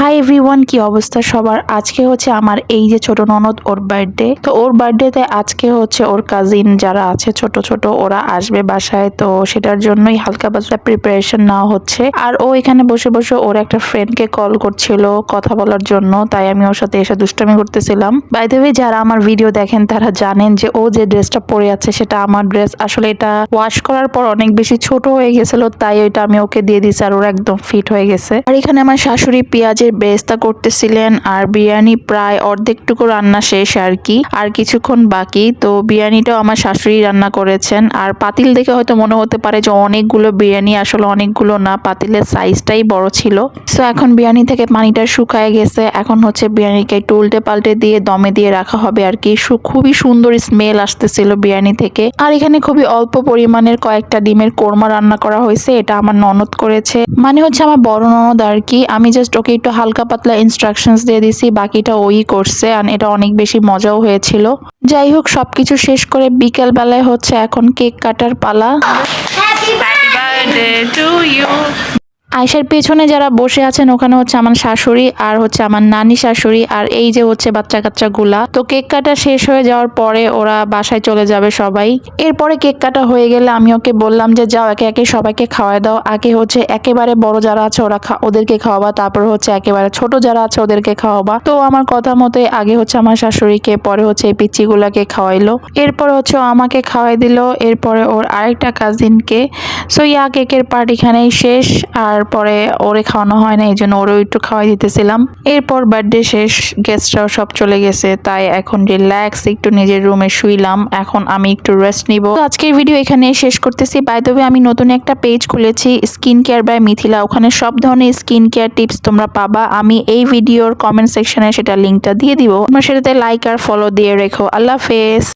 Hi everyone কি অবস্থা সবার? আজকে হচ্ছে আমার এই যে ছোট ননদ, ওর বার্থডে তো ওর বার্থডেতে আজকে হচ্ছে ওর কাজিন যারা আছে, ছোট ছোট, ওরা আসবে বাসায়। তো সেটার জন্যই হালকা পাতলা প্রিপারেশন নেওয়া হচ্ছে। আর ও এখানে বসে বসে ওর একটা ফ্রেন্ডকে কল করছিল কথা বলার জন্য। তাই আমি ওর সাথে এসে দুষ্টামি করতেছিলাম। বাই ওয়ে যারা আমার ভিডিও দেখেন, তারা জানেন যে ও যে ড্রেসটা পরে আছে, সেটা আমার ড্রেস আসলে এটা ওয়াশ করার পর অনেক বেশি ছোট হয়ে গেছিল, তাই ওইটা আমি ওকে দিয়ে দিছি আর ওর একদম ফিট হয়ে গেছে। আর এখানে আমার শাশুড়ি পেঁয়াজের বেস্তা করতেছিলেন আর বিরিয়ানি প্রায় অর্ধেকটুকু রান্না শেষ আর কি, আর কিছুক্ষণ বাকি। তো বিরিয়ানিটাও আমার শাশুড়ি রান্না করেছেন। আর পাতিল দেখে হয়তো মনে হতে পারে যে অনেকগুলো বিরিয়ানি, আসলে অনেকগুলো না, পাতিলের সাইজটাই বড় ছিল। সো এখন বিরিয়ানি থেকে পানিটা শুকায় গেছে। এখন হচ্ছে বিরিয়ানিকে একটু উল্টে পাল্টে দিয়ে দমে দিয়ে রাখা হবে আর কি। খুবই সুন্দর স্মেল আসতেছিল বিরিয়ানি থেকে। আর এখানে খুবই অল্প পরিমাণের কয়েকটা ডিমের কোরমা রান্না করা হয়েছে, এটা আমার ননদ করেছে। মানে হচ্ছে আমার বড় ননদ আর কি। আমি জাস্ট ওকে একটু হালকা পাতলা ইনস্ট্রাকশনস দিয়ে দিছি, বাকিটা ওই করছে আর এটা অনেক বেশি মজাও হয়েছিল। যাই হোক, সবকিছু শেষ করে বিকেল বেলায় হচ্ছে এখন কেক কাটার পালা। আয়সার পেছনে যারা বসে আছেন, ওখানে হচ্ছে আমার শাশুড়ি আর হচ্ছে আমার নানি শাশুড়ি আর এই যে হচ্ছে বাচ্চা কাচ্চা গুলা তো কেক কাটা শেষ হয়ে যাওয়ার পরে ওরা বাসায় চলে যাবে সবাই। এরপরে কেক কাটা হয়ে গেলে আমি ওকে বললাম যে, যাও একে একে সবাইকে খাওয়াই দাও। আগে হচ্ছে একেবারে বড় যারা আছে ওরা ওদেরকে খাওয়াবা, তারপর হচ্ছে একেবারে ছোট যারা আছে ওদেরকে খাওয়াবা। তো আমার কথা মতো আগে হচ্ছে আমার শাশুড়িকে, পরে হচ্ছে এই পিচ্চিগুলাকে খাওয়াইলো। এরপরে হচ্ছে আমাকে খাওয়াই দিল। এরপরে ওর আরেকটা কাজিনকে সো ইয়া, কেকের পার্ট এখানেই শেষ। আর পরে ওরে খাওয়ানো হয় না, এই জন্য ওরও একটু খাওয়াই দিতেছিলাম। এরপর বার্থডে শেষ গেস্টরাও সব চলে গেছে, তাই এখন রিল্যাক্স একটু নিজের রুমে শুইলাম, এখন আমি একটু রেস্ট নিব। আজকের ভিডিও এখানে শেষ করতেছি। বাই আমি নতুন একটা পেজ খুলেছি স্কিন কেয়ার বাই মিথিলা ওখানে সব ধরনের স্কিন কেয়ার টিপস তোমরা পাবা। আমি এই ভিডিওর কমেন্ট সেকশনে সেটা লিঙ্কটা দিয়ে দিব। তোমরা সেটাতে লাইক আর ফলো দিয়ে রেখো। আল্লাহ হাফেজ।